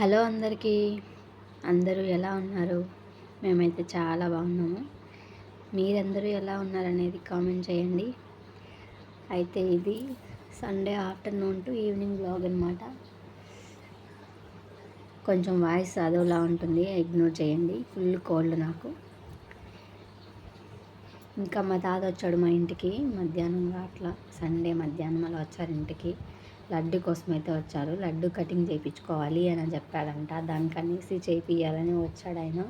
Hello అందరికీ. అందరూ ఎలా ఉన్నారు? మేమైతే చాలా బాగున్నాము. మీరందరూ ఎలా ఉన్నారనేది కామెంట్ చేయండి. అయితే ఇది Sunday afternoon to evening blog అనమాట కొంచెం వాయిస్ అదోలా ఉంటుంది ఇగ్నోర్ చేయండి. ఫుల్ కోల్డ్ నాకు. ఇంకా మా తాత వచ్చాడు మా ఇంటికి మధ్యాహ్నం అట్లా సండే మధ్యాహ్నం అలా వచ్చారు ఇంటికి. లడ్డు కోసం అయితే వచ్చారు. లడ్డు కటింగ్ చేయించుకోవాలి అని చెప్పాడంట. దానికనేసి చేయించాలని వచ్చాడు ఆయన.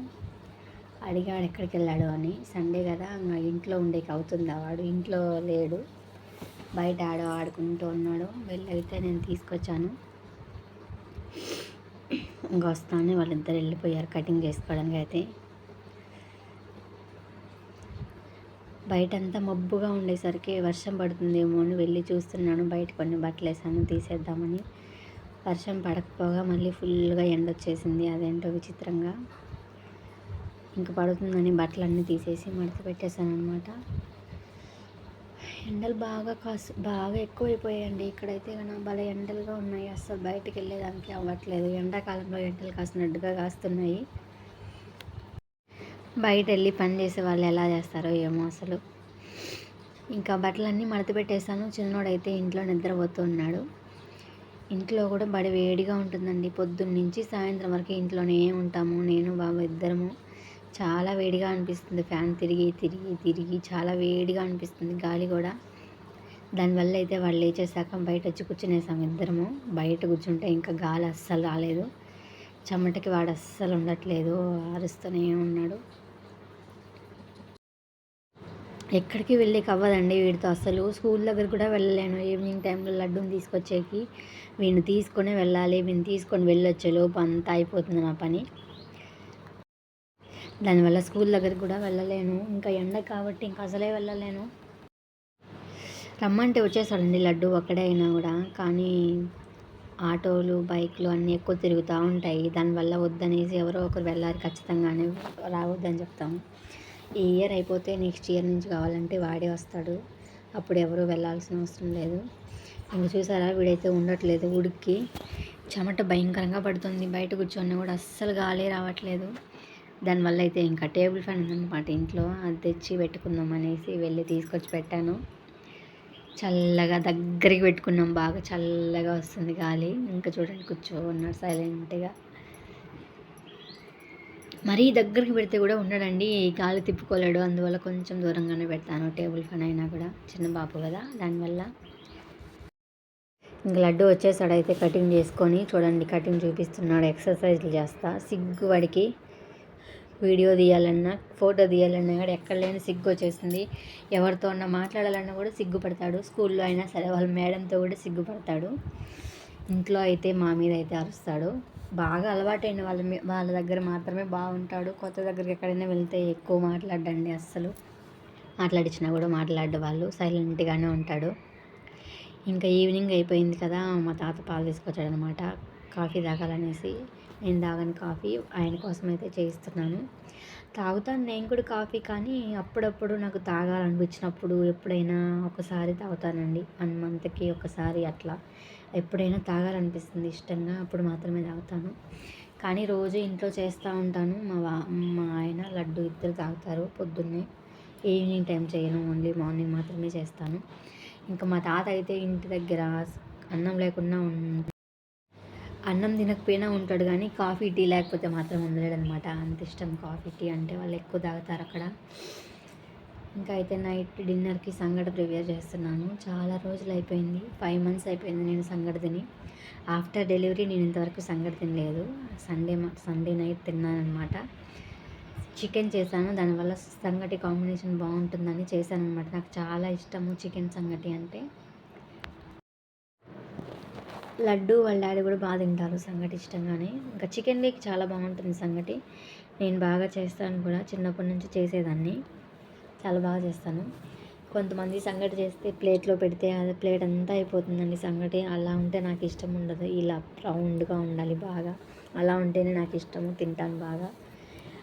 అడిగాడు ఎక్కడికి వెళ్ళాడు అని. సండే కదా ఇంట్లో ఉండేకి అవుతుందా వాడు? ఇంట్లో లేడు. బయట ఆడ ఆడుకుంటూ ఉన్నాడు. వెళ్ళైతే నేను తీసుకొచ్చాను. ఇంకా వస్తాను వాళ్ళిద్దరు వెళ్ళిపోయారు కటింగ్ చేసుకోవడానికి అయితే బయట అంతా మబ్బుగా ఉండేసరికి వర్షం పడుతుందేమో అని వెళ్ళి చూస్తున్నాను. బయట కొన్ని బట్టలు వేసాను తీసేద్దామని. వర్షం పడకపోగా మళ్ళీ ఫుల్గా ఎండ వచ్చేసింది అదేంటో విచిత్రంగా ఇంక పడుతుందని బట్టలన్నీ తీసేసి మడత పెట్టేశాను అనమాట ఎండలు బాగా కాసు బాగా ఎక్కువైపోయాయండి. ఇక్కడైతే కన్నా భలే ఎండలుగా ఉన్నాయి. అస్సలు బయటకు వెళ్ళేదానికి అవ్వట్లేదు. ఎండాకాలంలో ఎండలు కాసినట్టుగా కాస్తున్నాయి. బయట వెళ్ళి పని చేసే వాళ్ళు ఎలా చేస్తారో ఏమో అసలు. ఇంకా బట్టలన్నీ మడత పెట్టేశాను. చిన్నోడైతే ఇంట్లో నిద్రపోతున్నాడు ఇంట్లో కూడా బడి వేడిగా ఉంటుందండి. పొద్దున్న నుంచి సాయంత్రం వరకు ఇంట్లోనే ఉంటాము. నేను బాబు ఇద్దరము. చాలా వేడిగా అనిపిస్తుంది. ఫ్యాన్ తిరిగి తిరిగి తిరిగి చాలా వేడిగా అనిపిస్తుంది గాలి కూడా. దానివల్ల అయితే వాళ్ళు లేచేసాక బయట వచ్చి కూర్చునేసాము ఇద్దరము. బయట కూర్చుంటే ఇంకా గాలి అస్సలు రాలేదు. చెమటకి వాడు అస్సలు ఉండట్లేదు అరుస్తూనే ఉన్నాడు. ఎక్కడికి వెళ్ళి అవ్వదండి వీడితో అసలు స్కూల్ దగ్గర కూడా వెళ్ళలేను. ఈవినింగ్ టైంలో లడ్డూని తీసుకొచ్చేకి వీడిని తీసుకొని వెళ్ళాలి వీడిని తీసుకొని వెళ్ళొచ్చే లోపు అంతా అయిపోతుంది నా పని. దానివల్ల స్కూల్ దగ్గర కూడా వెళ్ళలేను. ఇంకా ఎండ కాబట్టి ఇంకా అసలే వెళ్ళలేను. రమ్మంటే వచ్చేసాడండి లడ్డు ఒక్కడే అయినా కూడా. కానీ ఆటోలు బైక్లు అన్నీ ఎక్కువ తిరుగుతూ ఉంటాయి. దానివల్ల వద్దనేసి ఎవరో ఒకరు వెళ్ళాలి ఖచ్చితంగానే రావద్దని చెప్తాము. ఈ ఇయర్ అయిపోతే నెక్స్ట్ ఇయర్ నుంచి కావాలంటే వాడే వస్తాడు. అప్పుడు ఎవరు వెళ్ళాల్సిన అవసరం లేదు. ఇంక చూసారా? వీడైతే ఉండట్లేదు ఉడికి. చెమట భయంకరంగా పడుతుంది. బయట కూర్చొని కూడా అస్సలు గాలి రావట్లేదు. దానివల్ల అయితే ఇంకా టేబుల్ ఫ్యాన్ ఉందన్నమాట ఇంట్లో. అది తెచ్చి పెట్టుకుందాం అనేసి వెళ్ళి తీసుకొచ్చి పెట్టాను. చల్లగా దగ్గరికి పెట్టుకున్నాం. బాగా చల్లగా వస్తుంది గాలి. ఇంకా చూడండి కూర్చో ఉన్నాడు సైలెంట్గా. మరీ దగ్గరికి పెడితే కూడా ఉండడండి. గాలి తిప్పుకోలేడు. అందువల్ల కొంచెం దూరంగానే పెడతాను. టేబుల్ ఫ్యాన్ అయినా కూడా. చిన్న బాబు కదా. దానివల్ల ఇంక లడ్డు వచ్చేసాడు అయితే కటింగ్ చేసుకొని చూడండి. కటింగ్ చూపిస్తున్నాడు. ఎక్సర్సైజ్లు చేస్తా. సిగ్గు వాడికి వీడియో తీయాలన్నా ఫోటో తీయాలన్నా కూడా ఎక్కడ లేని సిగ్గు వచ్చేసింది. ఎవరితో అన్నా మాట్లాడాలన్నా కూడా సిగ్గుపడతాడు. స్కూల్లో అయినా సరే వాళ్ళ మేడంతో కూడా సిగ్గుపడతాడు. ఇంట్లో అయితే మా మీద అయితే అరుస్తాడు. బాగా అలవాటైన వాళ్ళ వాళ్ళ దగ్గర మాత్రమే బాగుంటాడు. కొత్త దగ్గరికి ఎక్కడైనా వెళ్తే ఎక్కువ మాట్లాడండి అస్సలు. మాట్లాడించినా కూడా మాట్లాడే వాళ్ళు సైలెంట్గానే ఉంటాడు. ఇంకా ఈవినింగ్ అయిపోయింది కదా మా తాత పాలు తీసుకొచ్చాడనమాట కాఫీ తాగాలనేసి నేను తాగని కాఫీ ఆయన కోసం అయితే చేయిస్తున్నాను. తాగుతాను నేను కూడా కాఫీ కానీ అప్పుడప్పుడు నాకు తాగాలనిపించినప్పుడు ఎప్పుడైనా ఒకసారి తాగుతానండి. వన్ మంత్కి ఒకసారి అట్లా. ఎప్పుడైనా తాగాలనిపిస్తుంది ఇష్టంగా అప్పుడు మాత్రమే తాగుతాను. కానీ రోజు ఇంట్లో చేస్తూ ఉంటాను. మా వా మా ఆయన లడ్డు ఇద్దరు తాగుతారు పొద్దున్నే. ఈవినింగ్ టైం చేయను ఓన్లీ మార్నింగ్ మాత్రమే చేస్తాను. ఇంకా మా తాత అయితే ఇంటి దగ్గర అన్నం లేకుండా అన్నం తినకపోయినా ఉంటాడు కానీ కాఫీ టీ లేకపోతే మాత్రం ఉండలేడు అనమాట అంత ఇష్టం కాఫీ టీ అంటే వాళ్ళు ఎక్కువ తాగుతారు అక్కడ. ఇంకా అయితే నైట్ డిన్నర్కి సంగటి ప్రిపేర్ చేస్తున్నాను. చాలా రోజులు అయిపోయింది. ఫైవ్ మంత్స్ అయిపోయింది నేను సంగడ తిని. ఆఫ్టర్ డెలివరీ నేను ఇంతవరకు సంగటి తినలేదు. సండే సండే నైట్ తిన్నానమాట చికెన్ చేశాను. దానివల్ల సంగటి కాంబినేషన్ బాగుంటుందని చేశాను అనమాట నాకు చాలా ఇష్టము చికెన్ సంగటి అంటే. లడ్డు వాళ్ళ డాడీ కూడా బాగా తింటారు సంగటి ఇష్టంగానే. ఇంకా చికెన్ లేక్ చాలా బాగుంటుంది సంగటి. నేను బాగా చేస్తాను కూడా. చిన్నప్పటి నుంచి చేసేదాన్ని. చాలా బాగా చేస్తాను. కొంతమంది సంగటి చేస్తే ప్లేట్లో పెడితే అది ప్లేట్ అంతా అయిపోతుందండి సంగటి. అలా ఉంటే నాకు ఇష్టం ఉండదు. ఇలా రౌండ్గా ఉండాలి బాగా. అలా ఉంటేనే నాకు ఇష్టము. తింటాను బాగా.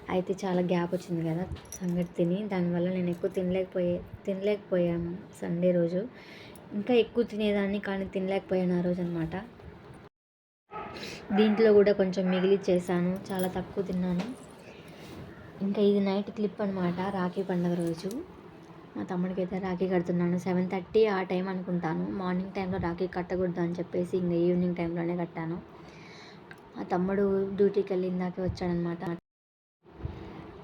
అయితే చాలా గ్యాప్ వచ్చింది కదా సంగటి తిని. దానివల్ల నేను ఎక్కువ తినలేకపోయే తినలేకపోయాము సండే రోజు. ఇంకా ఎక్కువ తినేదాన్ని కానీ తినలేకపోయాను ఆ రోజు అనమాట దీంట్లో కూడా కొంచెం మిగిలి చేశాను చాలా తక్కువ తిన్నాను. ఇంకా ఇది నైట్ క్లిప్ అనమాట రాఖీ పండుగ రోజు. మా తమ్ముడికి అయితే రాఖీ కడుతున్నాను సెవెన్ థర్టీ ఆ టైం అనుకుంటాను. మార్నింగ్ టైంలో రాఖీ కట్టకూడదు అని చెప్పేసి ఇంకా ఈవినింగ్ టైంలోనే కట్టాను. మా తమ్ముడు డ్యూటీకి వెళ్ళిందాకే వచ్చాడనమాట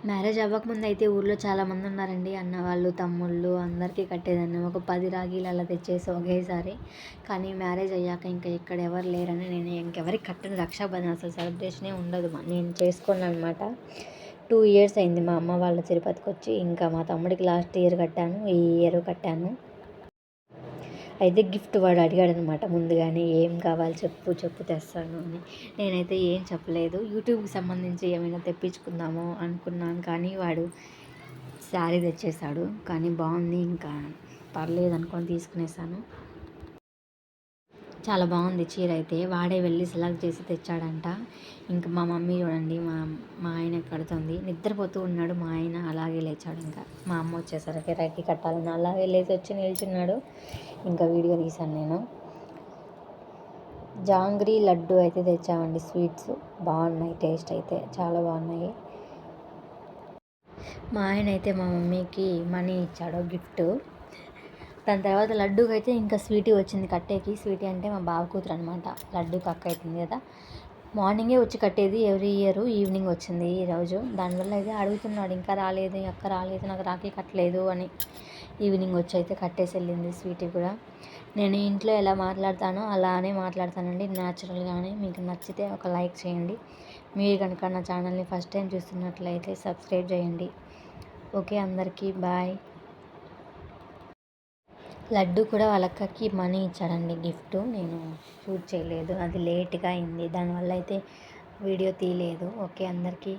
మ్యారేజ్ అవ్వకముందు అయితే ఊర్లో చాలామంది ఉన్నారండి. అన్న వాళ్ళు తమ్ముళ్ళు అందరికీ కట్టేదాన్ని. ఒక పది రాగీలు అలా తెచ్చేసి ఒకేసారి. కానీ మ్యారేజ్ అయ్యాక ఇంకా ఇక్కడ ఎవరు లేరని నేను ఇంకెవరికి కట్టను. రక్షాబంధన్ అసలు సెలబ్రేషనే ఉండదు. నేను చేసుకోను అనమాట టూ ఇయర్స్ అయింది మా అమ్మ వాళ్ళ తిరుపతికి వచ్చి ఇంకా మా తమ్ముడికి లాస్ట్ ఇయర్ కట్టాను. ఈ ఇయర్ కట్టాను. అయితే గిఫ్ట్ వాడు అడిగాడు అనమాట ముందుగానే ఏం కావాలి చెప్పు చెప్పు తెస్తాను అని. నేనైతే ఏం చెప్పలేదు. యూట్యూబ్కి సంబంధించి ఏమైనా తెప్పించుకుందాము అనుకున్నాను కానీ వాడు శారీ తెచ్చేసాడు కానీ బాగుంది ఇంకా పర్లేదు అనుకొని తీసుకునేసాను. చాలా బాగుంది చీర అయితే వాడే వెళ్ళి సెలెక్ట్ చేసి తెచ్చాడంట. ఇంకా మా మమ్మీ చూడండి మా మా ఆయన కడుతుంది. నిద్రపోతూ ఉన్నాడు మా ఆయన అలాగే లేచాడు ఇంకా. మా అమ్మ వచ్చేసరికి రైకి కట్టాలని అలాగే లేచి వచ్చి నిల్చున్నాడు. ఇంకా వీడియో తీశాను నేను. జాంగ్రీ లడ్డు అయితే తెచ్చామండి స్వీట్స్. బాగున్నాయి టేస్ట్ అయితే చాలా బాగున్నాయి. మా ఆయన అయితే మా మమ్మీకి మనీ ఇచ్చాడు గిఫ్ట్. దాని తర్వాత లడ్డూకి అయితే ఇంకా స్వీటీ వచ్చింది కట్టేకి. స్వీటీ అంటే మా బావ కూతురు అనమాట లడ్డూకి అక్క అవుతుంది కదా. మార్నింగే వచ్చి కట్టేది ఎవ్రీ ఇయర్ ఈవినింగ్ వచ్చింది ఈరోజు దానివల్ల అయితే అడుగుతున్నాడు ఇంకా రాలేదు అక్క రాలేదు నాకు రాఖీ కట్టలేదు అని. ఈవినింగ్ వచ్చి అయితే కట్టేసి వెళ్ళింది స్వీటీ కూడా. నేను ఇంట్లో ఎలా మాట్లాడతానో అలానే మాట్లాడతానండి. న్యాచురల్గానే మీకు నచ్చితే ఒక లైక్ చేయండి. మీరు కనుక నా ఛానల్ని ఫస్ట్ టైం చూస్తున్నట్లయితే సబ్స్క్రైబ్ చేయండి. ఓకే అందరికీ బాయ్. లడ్డు కూడా వాళ్ళ అక్కకి మనీ ఇచ్చాడండి గిఫ్ట్. నేను షూట్ చేయలేదు. అది లేట్గా అయింది. దానివల్ల అయితే వీడియో తీయలేదు. ఓకే అందరికీ